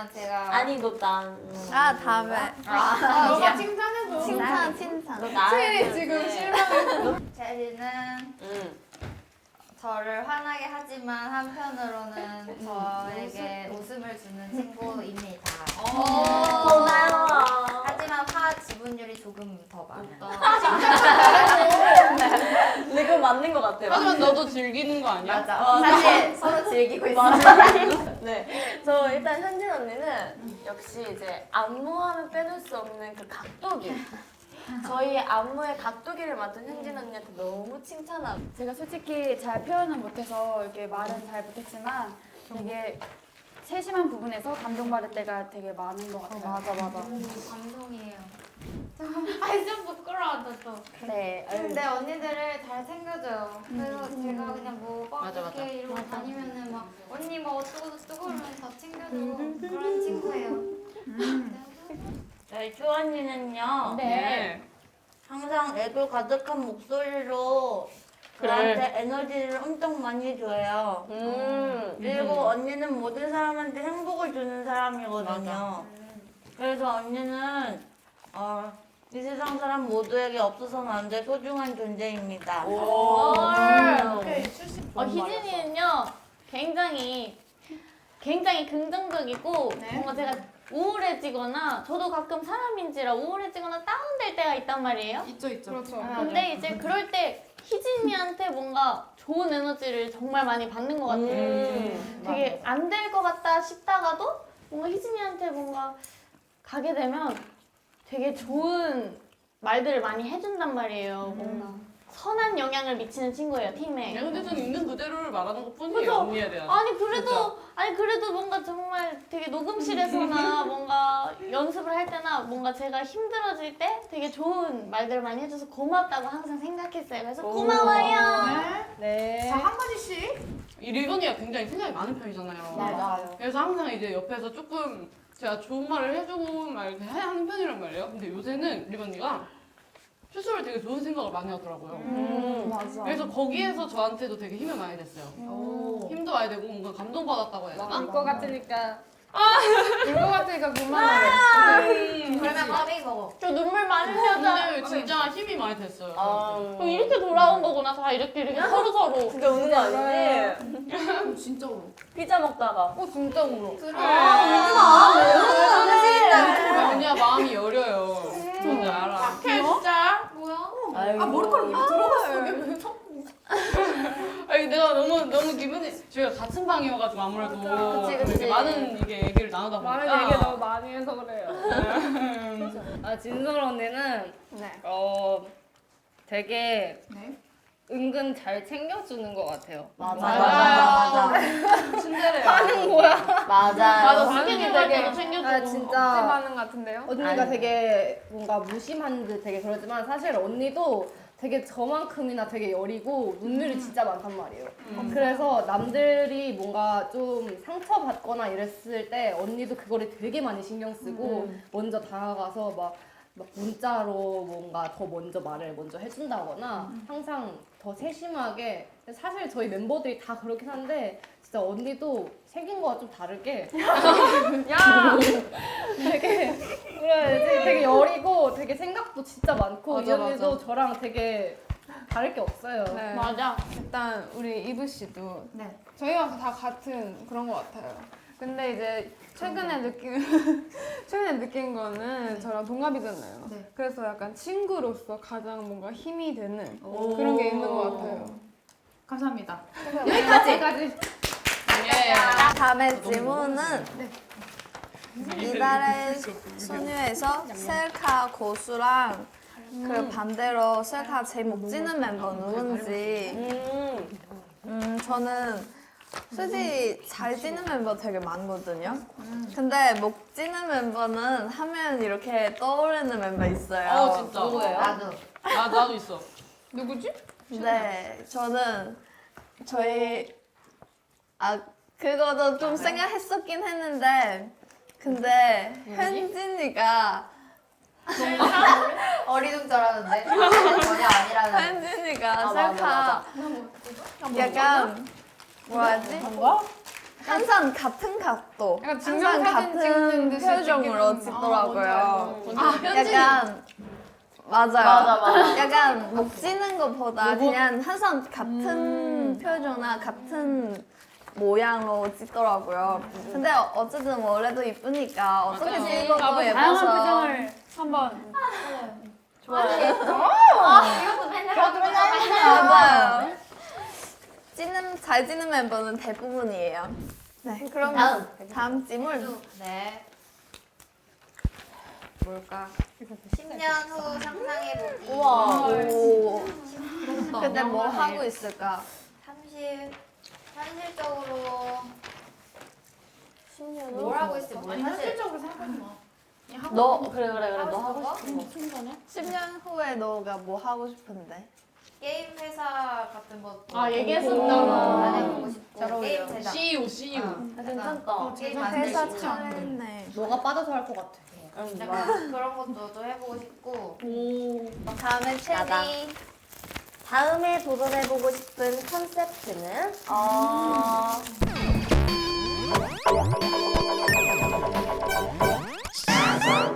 아니면 제가 아니 너 난. 아 다음에 아, 너가 칭찬해줘. 칭찬 칭찬. 너 나한테. 지금 실망. 제리는 응. 저를 화나게 하지만 한편으로는 저에게 웃음을 주는 친구입니다. 고마워. 하지만 화 지분율이 조금 더 많아요. 근데 그거 맞는 것 같아. 하지만 너도 즐기는 거 아니야? 맞아. 어, 사실 서로 즐기고 있어. 네. 저 일단 현진 언니는 역시 이제 안무하면 빼놓을 수 없는 그 각도기. 저희 안무의 각도기를 맡은 현진 언니한테 너무 칭찬하고. 제가 솔직히 잘 표현은 못해서 이렇게 말은 잘 못했지만 되게 세심한 부분에서 감동받을 때가 되게 많은 것 같아요. 맞아 맞아. 감동이에요. 아이 좀 부끄러워한다 또. 네. 아유. 근데 언니들을 잘 챙겨줘요. 그래서 제가 그냥 뭐막 맞아, 맞아. 이렇게 이러고 다니면은 막 언니 뭐 어쩌고 저쩌고 그러면 다 챙겨주고 그런 친구예요. 저희 큐 언니는요. 네. 항상 애교 가득한 목소리로 저한테 에너지를 엄청 많이 줘요. 그리고 언니는 모든 사람한테 행복을 주는 사람이거든요. 그래서 언니는 어, 이 세상 사람 모두에게 없어서는 안 될 소중한 존재입니다. 어, 희진이는요 굉장히 굉장히 긍정적이고 뭔가 제가 우울해지거나 저도 가끔 사람인지라 우울해지거나 다운될 때가 있단 말이에요. 있죠 있죠. 그렇죠. 근데 이제 그럴 때 희진이한테 뭔가 좋은 에너지를 정말 많이 받는 것 같아요. 음. 되게 안 될 것 같다 싶다가도 뭔가 희진이한테 뭔가 가게 되면 되게 좋은 말들을 많이 해준단 말이에요. 뭔가 선한 영향을 미치는 친구예요 팀에. 야, 근데 저는 있는 그대로를 말하는 것 뿐이에요 그죠? 언니에 대한. 아니 그래도 아니 그래도 뭔가 정말 되게 녹음실에서나 뭔가 연습을 할 때나 뭔가 제가 힘들어질 때 되게 좋은 말들을 많이 해줘서 고맙다고 항상 생각했어요. 그래서 고마워요. 네. 자 한마디씩. 이 리건이가 굉장히 생각이 많은 편이잖아요. 맞아요. 그래서 항상 이제 옆에서 조금 제가 좋은 말을 해주고 막 이렇게 하는 편이란 말이에요. 근데 요새는 리건이가 스스로 되게 좋은 생각을 많이 하더라고요. 음. 맞아. 그래서 거기에서 저한테도 되게 힘을 많이 냈어요. 힘도 많이 되고 뭔가 감동받았다고 해야 되나? 울것 같으니까. 울것 같으니까 그만하래. 그러면 밥이 먹어. 저 눈물 많이 흘렸다. 근데 진짜 힘이 많이 됐어요. 아, 저 이렇게 돌아온 거구나. 다 이렇게 이렇게 서로 서로. 진짜 우는 거 아니지? 진짜 울어. 피자 먹다가. 어 진짜 울어. 아, 왜냐 마음이 여려요. 뭔지 알아. 진짜? 아유. 아 머리카락 이렇게 들어갔어. 이게 왜 자꾸. 아니 내가 너무 너무 기분이 저희가 같은 방이어가지고 아무래도 그치, 그치. 이렇게 많은 이게 얘기를 나누다 보니까 많은 얘기 너무 많이 해서 그래요. 아 진솔 언니는 네. 어 되게 네. 은근 잘 챙겨주는 것 같아요. 맞아, 맞아, 맞아, 친데레. 하는 거야. 맞아. 나도 맞아. 할 때도 챙겨주고. 아 진짜 것 같은데요? 언니가 아니. 되게 뭔가 무심한 듯 되게 그러지만 사실 언니도 되게 저만큼이나 되게 여리고 눈물이 진짜 많단 말이에요. 그래서 남들이 뭔가 좀 상처받거나 이랬을 때 언니도 그거를 되게 많이 신경 쓰고 먼저 다가가서 막, 막 문자로 뭔가 더 먼저 말을 먼저 해준다거나 항상 더 세심하게 사실 저희 멤버들이 다 그렇긴 한데 진짜 언니도 생긴 거와 좀 다르게 야! 되게 그래 되게 여리고 되게 생각도 진짜 많고 맞아, 이 언니도 맞아. 저랑 되게 다를 게 없어요. 네. 맞아. 일단 우리 이브 씨도 네. 저희가 다 같은 그런 것 같아요. 근데 이제 최근에 느낀 최근에 느낀 거는 저랑 동갑이잖아요. 네. 그래서 약간 친구로서 가장 뭔가 힘이 되는 그런 게 있는 것 같아요. 감사합니다. 여기까지. 예. 다음에 질문은 이달의 소녀에서 셀카 고수랑 그 반대로 셀카 제일 못 지는 멤버 누군지 음. 음 저는 솔직히 잘 지는 멤버 되게 많거든요. 근데 못 지는 멤버는 하면 이렇게 떠오르는 멤버 있어요. 어 진짜. 나도. 아 나도 있어. 누구지? 네, 저는 저희 아 그거도 좀 생각했었긴 했는데 근데 현진이가 어리둥절하는데 전혀 아니라는. 현진이가 아, 맞아, 셀카 약간 뭐라지? 항상 같은 각도, 약간 항상 증명사진 같은 찍는 듯이 표정으로 찍히는- 찍더라고요. 아, 편지. 약간 맞아요. 맞아, 맞아. 약간 목 찌는 것보다 그냥 항상 같은 표정이나 같은 모양으로 찍더라고요. 근데 어쨌든 원래도 이쁘니까 어떻게 맞아요. 찍어도 다양한 예뻐서 표정을 한번 이것도 맨날 저도 맨날. 맞아요. 찌는 잘 찌는 멤버는 대부분이에요. 네, 그럼 다음. 다음 찜을 네. 뭘까? 10년 후 상상해보기. 우와. 오. 근데 뭐 하고 있을까? 30. 현실적으로 10년 뭘 하고 있을지 모르겠어요. 사실 너 그래 그래 그래 너 하고 거? 싶은 거. 10년 후에 너가 뭐 하고 싶은데? 게임 회사 같은 것도 아, 얘기했었잖아. 안 해보고 싶고 게임 제작 CEO, CEO. 괜찮다. 게임 회사 참했네 너가 빠져서 할 것 같아. 음, 음, 약간 그런 것도 해보고 싶고 오. 다음은 채니 다음에 도전해보고 싶은 컨셉트는 어,